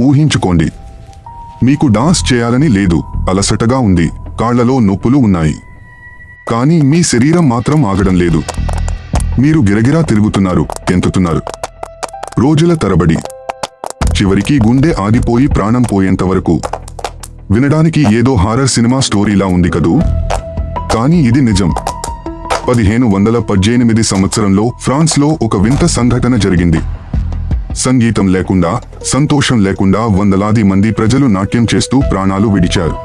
ఊహించుకోండి. మీకు డాన్స్ చేయాలని లేదు అలసటగా ఉంది కాళ్ళలో నొప్పులు ఉన్నాయి. కానీ మీ శరీరం మాత్రం ఆగడం లేదు. మీరు గిరగిరా తిరుగుతున్నారు ఎంతుతున్నారు. రోజుల తరబడి. చివరికి గుండె ఆగిపోయి ప్రాణం పోయేంత వరకు. వినడానికి ఏదో హారర్ సినిమా స్టోరీలా ఉంది కదూ? కానీ ఇది నిజం. పదిహేను వందల పద్దెనిమిది సంవత్సరంలో ఫ్రాన్స్లో ఒక వింత సంఘటన జరిగింది. సంగీతం లేకుండా సంతోషం లేకుండా వందలాది మంది ప్రజలు నాట్యం చేస్తూ ప్రాణాలు విడిచారు.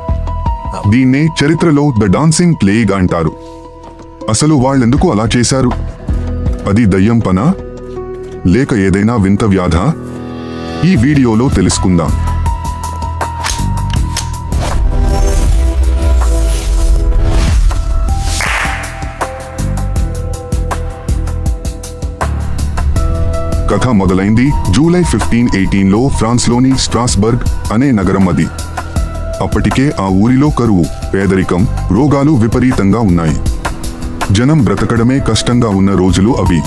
దీన్నే చరిత్రలో ద డాన్సింగ్ ప్లేగ్ అంటారు. అసలు వాళ్ళెందుకు అలా చేశారు? అది దయ్యం పనా? లేక ఏదైనా వింత వ్యాధ? ఈ వీడియోలో తెలుసుకుందాం. కథ మొదలైంది. జూలై ఫిఫ్టీన్ ఎయిటీన్లో ఫ్రాన్స్లోని స్ట్రాస్బర్గ్ అనే నగరం అది. అప్పటికే ఆ ఊరిలో కరువు పేదరికం రోగాలు విపరీతంగా ఉన్నాయి. జనం బ్రతకడమే కష్టంగా ఉన్న రోజులు అవి.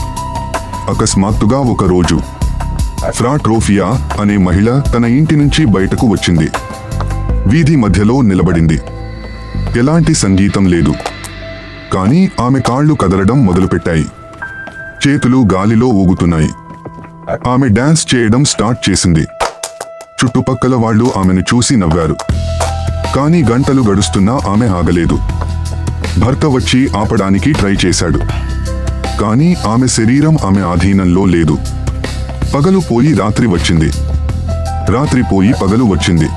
అకస్మాత్తుగా ఒక రోజు. ఫ్రాట్రోఫియా అనే మహిళ తన ఇంటి నుంచి బయటకు వచ్చింది. వీధి మధ్యలో నిలబడింది. ఎలాంటి సంగీతం లేదు. కానీ ఆమె కాళ్ళు కదలడం మొదలుపెట్టాయి. చేతులు గాలిలో ఊగుతున్నాయి. ఆమె డాన్స్ చేయడం స్టార్ట్ చేసింది. చుట్టుపక్కల వాళ్ళు ఆమెను చూసి నవ్వారు. కానీ గంటలు గడుస్తున్నా ఆమె ఆగలేదు. భర్త వచ్చి ఆపడానికి ట్రై చేశాడు. కానీ ఆమె శరీరం ఆమె ఆధీనంలో లేదు. పగలు పోయి రాత్రి వచ్చింది. రాత్రి పోయి పగలు వచ్చింది.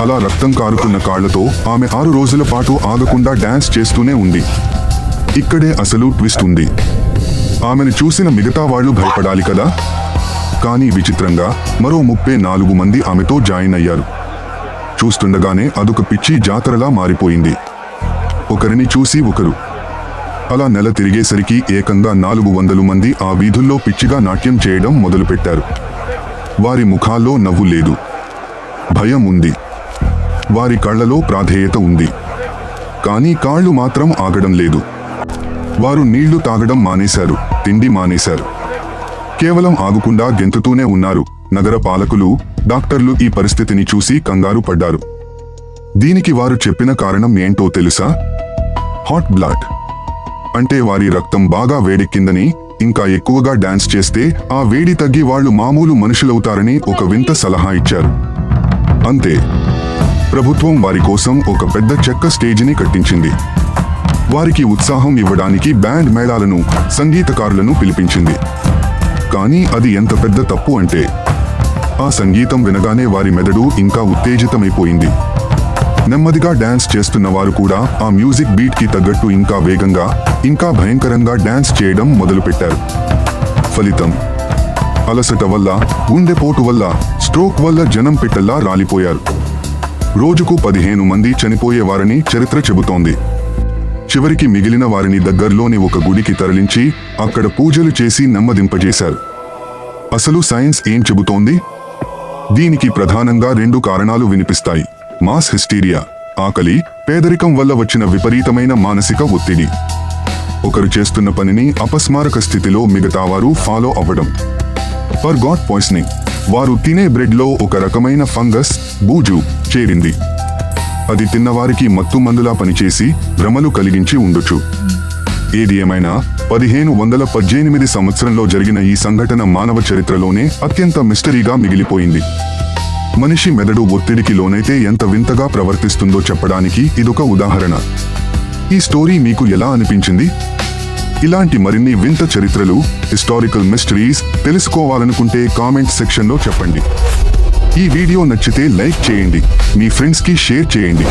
అలా రక్తం కారుతున్న కాళ్ళతో ఆమె ఆరు రోజుల పాటు ఆగకుండా డాన్స్ చేస్తూనే ఉంది. ఇక్కడే అసలు ట్విస్ట్ ఉంది. ఆమెను చూసిన మిగతా వాళ్ళు భయపడాలి కదా? కానీ విచిత్రంగా మరో ముప్పై నాలుగు మంది ఆమెతో జాయిన్ అయ్యారు. చూస్తుండగానే అదొక పిచ్చి జాతరలా మారిపోయింది. ఒకరిని చూసి ఒకరు. అలా నెల తిరిగేసరికి ఏకంగా నాలుగు వందలు మంది ఆ వీధుల్లో పిచ్చిగా నాట్యం చేయడం మొదలుపెట్టారు. వారి ముఖాల్లో నవ్వు లేదు. భయం ఉంది. వారి కళ్ళలో ప్రాధేయత ఉంది. కానీ కాళ్ళు మాత్రం ఆగడం లేదు. వారు నీళ్ళు తాగడం మానేశారు తిండి మానేశారు. కేవలం ఆగకుండా గెంతుతూనే ఉన్నారు. నగర పాలకులు డాక్టర్లు ఈ పరిస్థితిని చూసి కంగారు పడ్డారు. దీనికి వారు చెప్పిన కారణం ఏంటో తెలుసా? Hot blood. అంటే వారి రక్తం బాగా వేడెక్కిందని ఇంకా ఎక్కువగా డాన్స్ చేస్తే ఆ వేడి తగ్గి వాళ్ళు మామూలు మనుషులవుతారని ఒక వింత సలహా ఇచ్చారు. అంతే. ప్రభుత్వం వారి కోసం ఒక పెద్ద చెక్క స్టేజిని కట్టించింది. వారికి ఉత్సాహం ఇవ్వడానికి బ్యాండ్ మేళాలను సంగీతకారులను పిలిపించింది. కానీ అది ఎంత పెద్ద తప్పు అంటే ఆ సంగీతం వినగానే వారి మెదడు ఇంకా ఉత్తేజితమైపోయింది. నెమ్మదిగా డ్యాన్స్ చేస్తున్న వారు కూడా ఆ మ్యూజిక్ బీట్కి తగ్గట్టు ఇంకా వేగంగా ఇంకా భయంకరంగా డ్యాన్స్ చేయడం మొదలుపెట్టారు. ఫలితం అలసట వల్ల గుండెపోటు వల్ల స్ట్రోక్ వల్ల జనం పిట్టల్లా రాలిపోయారు. రోజుకు పదిహేను మంది చనిపోయేవారని చరిత్ర చెబుతోంది. చివరికి మిగిలిన వారిని దగ్గర్లోని ఒక గుడికి తరలించి అక్కడ పూజలు చేసి నెమ్మదింపజేశారు. అసలు సైన్స్ ఏం చెబుతోంది? దీనికి ప్రధానంగా రెండు కారణాలు వినిపిస్తాయి. మాస్ హిస్టీరియా ఆకలి పేదరికం వల్ల వచ్చిన విపరీతమైన మానసిక ఒత్తిడి. ఒకరు చేస్తున్న పనిని అపస్మారక స్థితిలో మిగతా వారు ఫాలో అవ్వడం. ఫర్ గాడ్ పాయిజనింగ్ వారు తినే బ్రెడ్లో ఒక రకమైన ఫంగస్ బూజు చేరింది. అది తిన్నవారికి మత్తు మందులా పనిచేసి భ్రమలు కలిగించి ఉండొచ్చు ఏది ఏమైనా పదిహేను వందల పద్దెనిమిది సంవత్సరంలో జరిగిన ఈ సంఘటన మానవ చరిత్రలోనే అత్యంత మిస్టరీగా మిగిలిపోయింది. మనిషి మెదడు ఒత్తిడికి లోనైతే ఎంత వింతగా ప్రవర్తిస్తుందో చెప్పడానికి ఇదొక ఉదాహరణ. ఈ స్టోరీ మీకు ఎలా అనిపించింది? ఇలాంటి మరిన్ని వింత చరిత్రలు హిస్టారికల్ మిస్టరీస్ తెలుసుకోవాలనుకుంటే కామెంట్ సెక్షన్లో చెప్పండి. ఈ వీడియో నచ్చితే లైక్ చేయండి. మీ ఫ్రెండ్స్కి షేర్ చేయండి.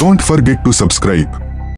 Don't forget to subscribe